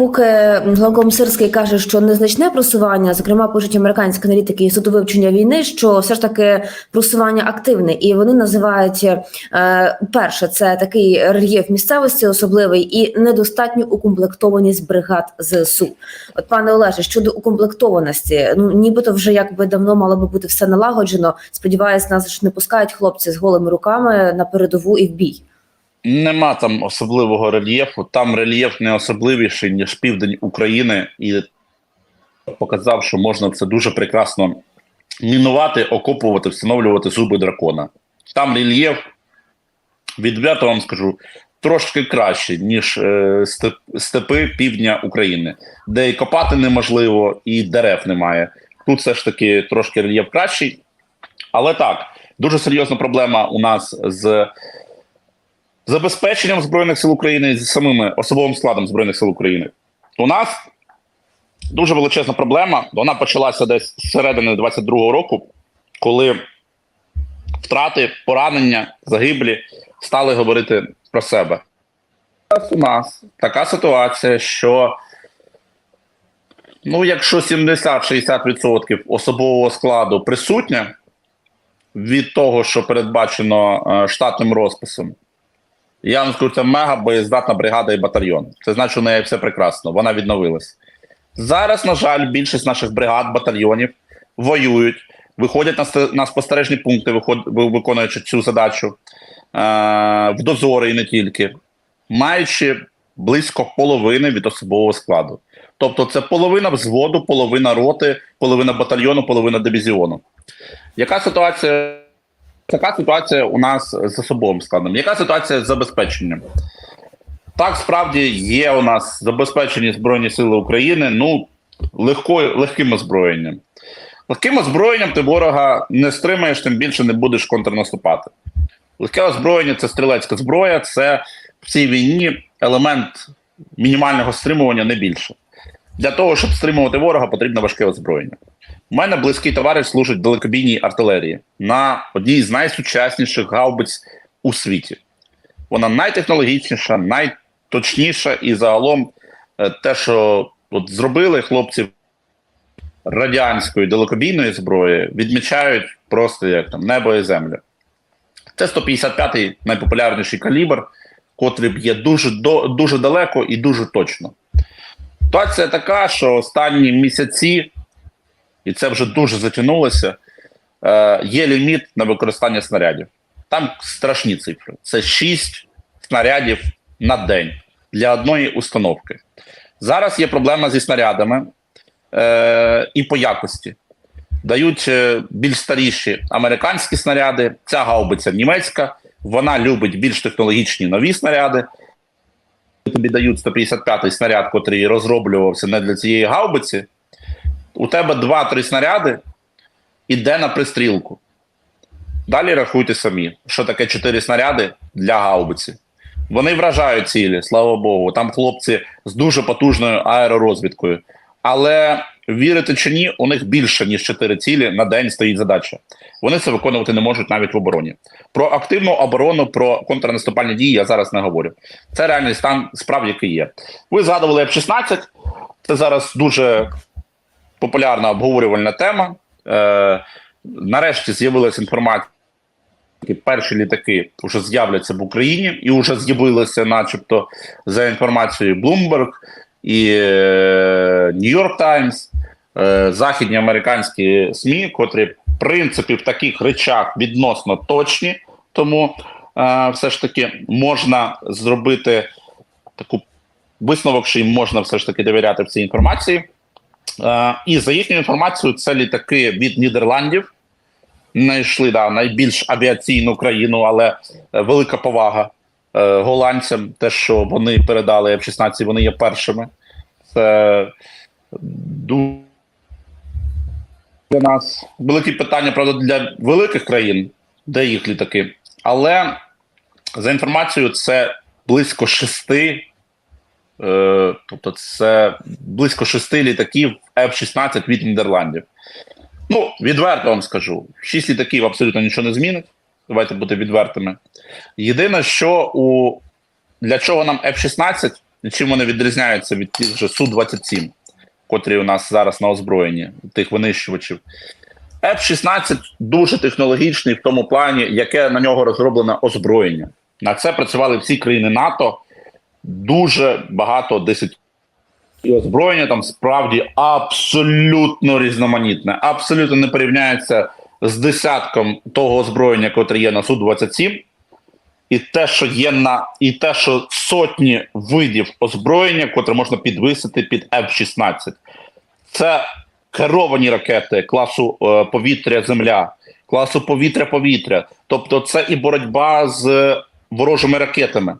поки Главком Сирський каже, що незначне просування, зокрема пишуть американські аналітики і суду вивчення війни, що все ж таки просування активне, і вони називають е, перше, це такий рельєф місцевості особливий і недостатню укомплектованість бригад ЗСУ. От пане Олеже, щодо укомплектованості, ну нібито вже якби давно мало би бути все налагоджено. Сподіваюсь, нас ж не пускають хлопці з голими руками на передову і в бій. Нема там особливого рельєфу. Там рельєф не особливіший, ніж південь України, і показав, що можна це дуже прекрасно мінувати, окопувати, встановлювати зуби дракона. Там рельєф, відверто вам скажу, трошки краще, ніж е, степи півдня України, де і копати неможливо, і дерев немає. Тут все ж таки трошки рельєф кращий. Але так, дуже серйозна проблема у нас з забезпеченням Збройних сил України з самим особовим складом Збройних сил України. У нас дуже величезна проблема. Вона почалася десь з середини 22-го року, коли втрати, поранення, загиблі стали говорити про себе. У нас така ситуація, що ну, якщо 70-60% особового складу присутня від того, що передбачено е, штатним розписом, я вам скажу, це мега боєздатна бригада і батальйон. Це значить, у неї все прекрасно, вона відновилась. Зараз, на жаль, більшість наших бригад, батальйонів воюють, виходять на, спостережні пункти, виконуючи цю задачу е- в дозори і не тільки, маючи близько половини від особового складу. Тобто, це половина взводу, половина роти, половина батальйону, половина дивізіону. Яка ситуація? Така ситуація у нас з особовим складом. Яка ситуація з забезпеченням? Так, справді є у нас забезпечені Збройні Сили України ну, легкою, легким озброєнням. Легким озброєнням ти ворога не стримаєш, тим більше не будеш контрнаступати. Легке озброєння це стрілецька зброя, це в цій війні елемент мінімального стримування не більше. Для того, щоб стримувати ворога, потрібно важке озброєння. У мене близький товариш служить далекобійній артилерії на одній з найсучасніших гаубиць у світі. Вона найтехнологічніша, найточніша і загалом е, те, що от зробили хлопці радянської далекобійної зброї, відмічають просто як там небо і земля. Це 155-й найпопулярніший калібр, котрий б'є дуже, дуже далеко і дуже точно. Ситуація така, що останні місяці, і це вже дуже затягнулося, е, є ліміт на використання снарядів. Там страшні цифри. Це 6 снарядів на день для одної установки. Зараз є проблема зі снарядами е, і по якості. Дають е, більш старіші американські снаряди. Ця гаубиця німецька, вона любить більш технологічні нові снаряди. Тобі дають 155-й снаряд, котрий розроблювався не для цієї гаубиці. У тебе 2-3 снаряди іде на пристрілку. Далі рахуйте самі, що таке 4 снаряди для гаубиці. Вони вражають цілі, слава Богу. Там хлопці з дуже потужною аеророзвідкою. Але вірите чи ні, у них більше ніж 4 цілі на день стоїть задача. Вони це виконувати не можуть навіть в обороні. Про активну оборону, про контрнаступальні дії я зараз не говорю. Це реальний стан справ, який є. Ви згадували F-16. Це зараз дуже популярна обговорювальна тема. Е, нарешті з'явилася інформація. Перші літаки вже з'являться в Україні і вже з'явилися, начебто, за інформацією Bloomberg і е, New York Times, е, західні американські СМІ, котрі, в принципі, в таких речах відносно точні, тому е, все ж таки можна зробити таку висновок, що їм можна все ж таки довіряти в цій інформації. Е, і за їхньою інформацією, це літаки від Нідерландів. Знайшли да, найбільш авіаційну країну, але е, велика повага е, голландцям. Те, що вони передали F-16, вони є першими. Це дуже для нас великі питання, правда, для великих країн, де їх літаки. Але за інформацією, це близько шести. Е, тобто, це близько шести літаків F-16 від Нідерландів. Ну, відверто вам скажу: шість літаків абсолютно нічого не змінить. Давайте бути відвертими. Єдине, що у для чого нам F-16, чим вони відрізняються від тих же Су-27, котрі у нас зараз на озброєнні, тих винищувачів. F-16 дуже технологічний в тому плані, яке на нього розроблене озброєння. На це працювали всі країни НАТО дуже багато десять. І озброєння там справді абсолютно різноманітне, абсолютно не порівняється з десятком того озброєння, котре є на Су-27, і те, що є на і те, що сотні видів озброєння, котре можна підвисити під F-16. Це керовані ракети класу е, повітря-земля, класу повітря-повітря. Тобто, це і боротьба з ворожими ракетами, е,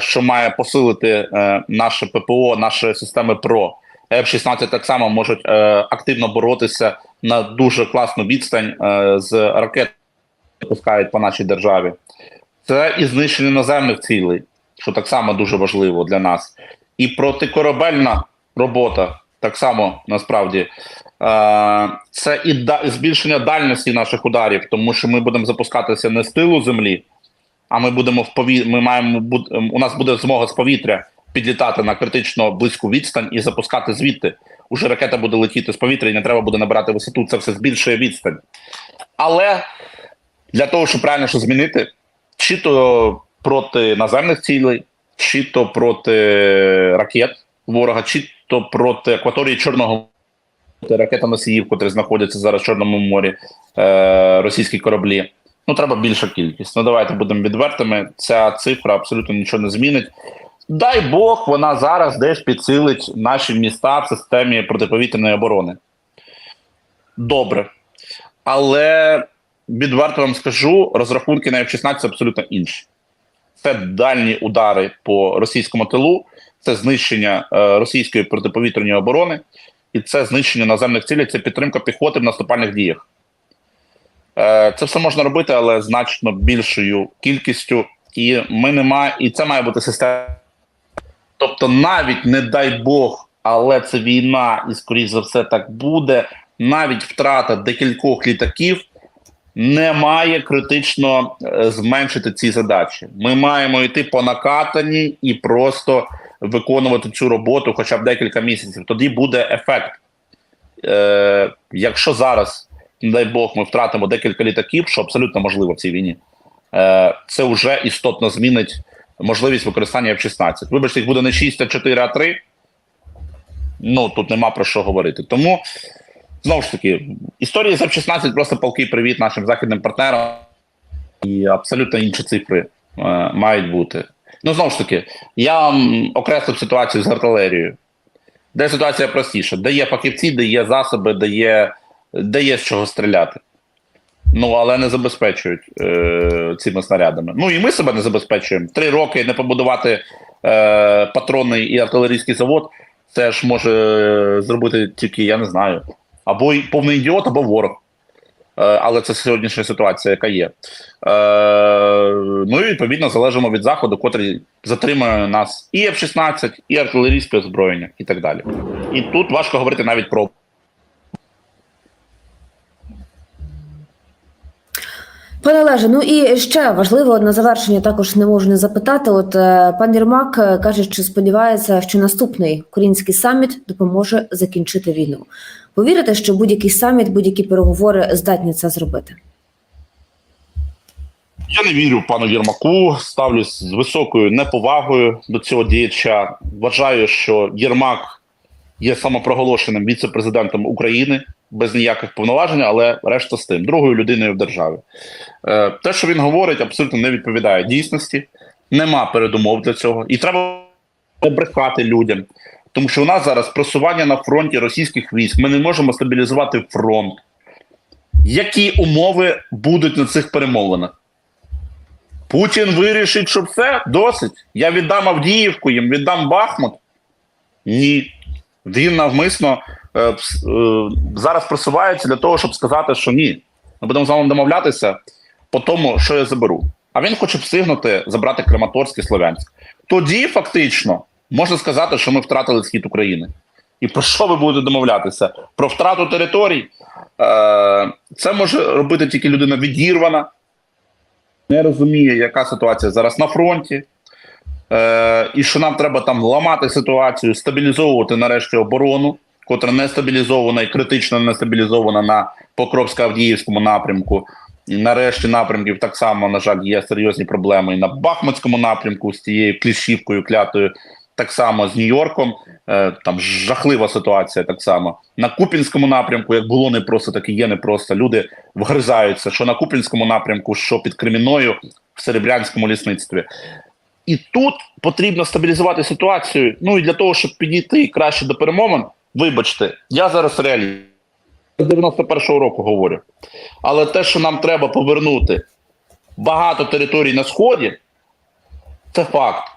що має посилити е, наше ППО, наші системи ПРО. F-16 так само можуть е, активно боротися на дуже класну відстань е, з ракет, які пускають по нашій державі. Це і знищення наземних цілей, що так само дуже важливо для нас. І протикорабельна робота так само насправді. Е, Це і збільшення дальності наших ударів, тому що ми будемо запускатися не з тилу землі, а ми будемо в пові... ми маємо буд... у нас буде змога з повітря підлітати на критично близьку відстань і запускати звідти. Уже ракета буде летіти з повітря, і не треба буде набирати висоту. Це все збільшує відстань. Але для того, щоб правильно що змінити, чи то проти наземних цілей, чи то проти ракет ворога, чи то проти акваторії Чорного моря, ракетоносіїв, котрі знаходяться зараз в Чорному морі, е, російські кораблі. Ну, треба більша кількість. Ну, давайте будемо відвертими. Ця цифра абсолютно нічого не змінить. Дай Бог, вона зараз десь підсилить наші міста в системі протиповітряної оборони. Добре. Але відверто вам скажу, розрахунки на F-16 абсолютно інші. Це дальні удари по російському тилу, це знищення е, російської протиповітряної оборони, і це знищення наземних цілей, це підтримка піхоти в наступальних діях. Е, Це все можна робити, але значно більшою кількістю. І ми не має, і це має бути система. Тобто, навіть не дай Бог, але це війна, і скоріш за все так буде. Навіть втрата декількох літаків не має критично е, зменшити ці задачі. Ми маємо йти по накатанні і просто виконувати цю роботу хоча б декілька місяців. Тоді буде ефект. Е, якщо зараз, не дай Бог, ми втратимо декілька літаків, що абсолютно можливо в цій війні, е, це вже істотно змінить можливість використання F-16. Вибачте, їх буде не 6, а 4, а 3. Ну тут нема про що говорити. Тому знову ж таки, історія з F-16 просто палкий привіт нашим західним партнерам, і абсолютно інші цифри е, мають бути. Ну, знову ж таки, я вам окреслив ситуацію з артилерією, де ситуація простіша, де є фахівці, де є засоби, де є, де є з чого стріляти. Ну, але не забезпечують е, цими снарядами. Ну і ми себе не забезпечуємо. Три роки не побудувати е, патронний і артилерійський завод. Це ж може зробити тільки, я не знаю, або повний ідіот, або ворог. Е, але це сьогоднішня ситуація, яка є. Е, ну і відповідно залежимо від заходу, котрий затримує нас і F-16, і артилерійське озброєння, і так далі. І тут важко говорити навіть про Пане Олеже, ну і ще важливо на завершення також не можу не запитати. От е, пан Єрмак е, каже, що сподівається, що наступний український саміт допоможе закінчити війну. Повірите, що будь-який саміт, будь-які переговори здатні це зробити? Я не вірю пану Єрмаку, ставлюсь з високою неповагою до цього діяча. Вважаю, що Єрмак є самопроголошеним віце-президентом України без ніяких повноважень, але решта з тим, другою людиною в державі. Е, те, що він говорить, абсолютно не відповідає дійсності. Нема передумов для цього. І треба брехати людям. Тому що у нас зараз просування на фронті російських військ. Ми не можемо стабілізувати фронт. Які умови будуть на цих перемовинах? Путін вирішить, що все досить. Я віддам Авдіївку їм, віддам Бахмут. Ні. Він навмисно е, е, зараз просувається для того, щоб сказати, що ні. Ми будемо з вами домовлятися по тому, що я заберу. А він хоче встигнути забрати Краматорськ і Слов'янськ. Тоді фактично можна сказати, що ми втратили схід України. І про що ви будете домовлятися? Про втрату територій. Е, це може робити тільки людина відірвана, не розуміє, яка ситуація зараз на фронті. Е, і що нам треба там ламати ситуацію, стабілізовувати нарешті оборону, котра не стабілізована і критично не стабілізована на Покровсько-Авдіївському напрямку. Нарешті напрямків так само, на жаль, є серйозні проблеми і на Бахмутському напрямку з тією кліщівкою клятою, так само з Нью-Йорком. Е, там жахлива ситуація так само. На Купінському напрямку, як було непросто, так і є непросто. Люди вгризаються, що на Купінському напрямку, що під Кремінною в Серебрянському лісництві. І тут потрібно стабілізувати ситуацію. Ну і для того, щоб підійти краще до перемовин, вибачте, я зараз реаліст. З 91-го року говорю. Але те, що нам треба повернути багато територій на сході, це факт.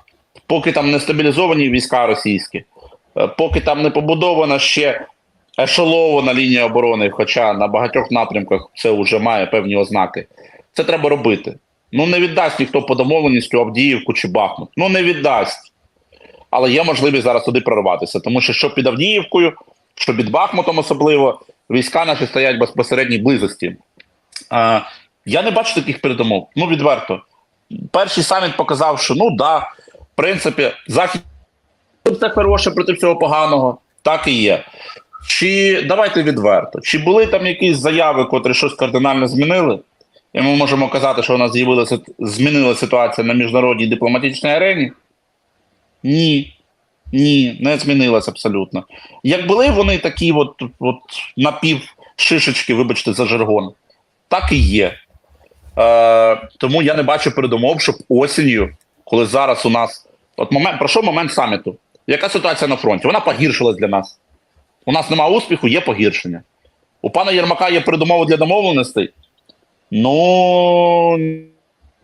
Поки там не стабілізовані війська російські, е, поки там не побудована ще ешелована лінія оборони, хоча на багатьох напрямках це вже має певні ознаки. Це треба робити. Ну не віддасть ніхто по домовленістю Авдіївку чи Бахмут. Ну не віддасть. Але є можливість зараз туди прорватися. Тому що що під Авдіївкою, що під Бахмутом особливо, війська наші стоять в безпосередній близості. А, я не бачу таких передумов. Ну, відверто. Перший саміт показав, що ну да, в принципі, захід це хороше проти всього поганого. Так і є. Чи давайте відверто, чи були там якісь заяви, котрі щось кардинально змінили? І ми можемо казати, що у нас з'явилася змінила ситуація на міжнародній дипломатичній арені? Ні. Ні, не змінилась абсолютно. Як були вони такі, от, от напівшишечки, вибачте, за жаргон, так і є. Е, тому я не бачу передумов, щоб осінню, коли зараз у нас. От момент, пройшов момент саміту. Яка ситуація на фронті? Вона погіршилась для нас. У нас немає успіху, є погіршення. У пана Єрмака є передумови для домовленостей. Ну,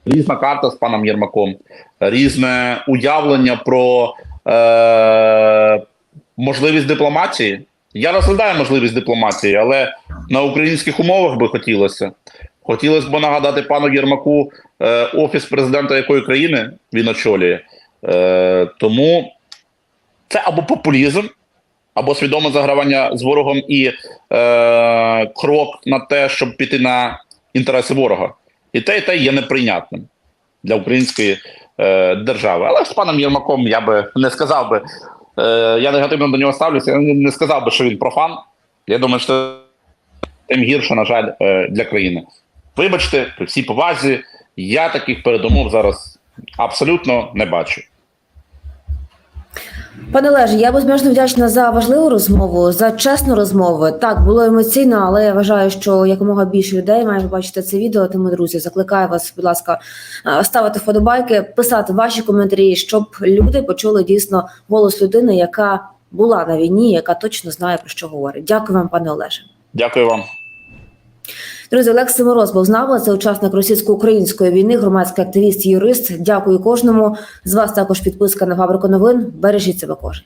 різна карта з паном Єрмаком, різне уявлення про е, можливість дипломатії. Я розглядаю можливість дипломатії, але на українських умовах би хотілося. Хотілося б нагадати пану Єрмаку е, офіс президента якої країни він очолює. Е, тому це або популізм, або свідоме загравання з ворогом і е, крок на те, щоб піти на інтереси ворога. І те, і те є неприйнятним для української е, держави. Але з паном Єрмаком я би не сказав би, е, я негативно до нього ставлюся, я не сказав би, що він профан. Я думаю, що тим гірше, на жаль, е, для країни. Вибачте, при всій повазі, я таких передумов зараз абсолютно не бачу. Пане Олеже, я безмежно вдячна за важливу розмову, за чесну розмову. Так було емоційно, але я вважаю, що якомога більше людей має побачити це відео. Тому, друзі, закликаю вас, будь ласка, е, ставити вподобайки, писати ваші коментарі, щоб люди почули дійсно голос людини, яка була на війні, яка точно знає про що говорить. Дякую вам, пане Олеже. Дякую вам. Друзі, Олексій Мороз був з нами. Це учасник російсько-української війни, громадський активіст, юрист. Дякую кожному. З вас також підписка на фабрику новин. Бережіть себе кожен.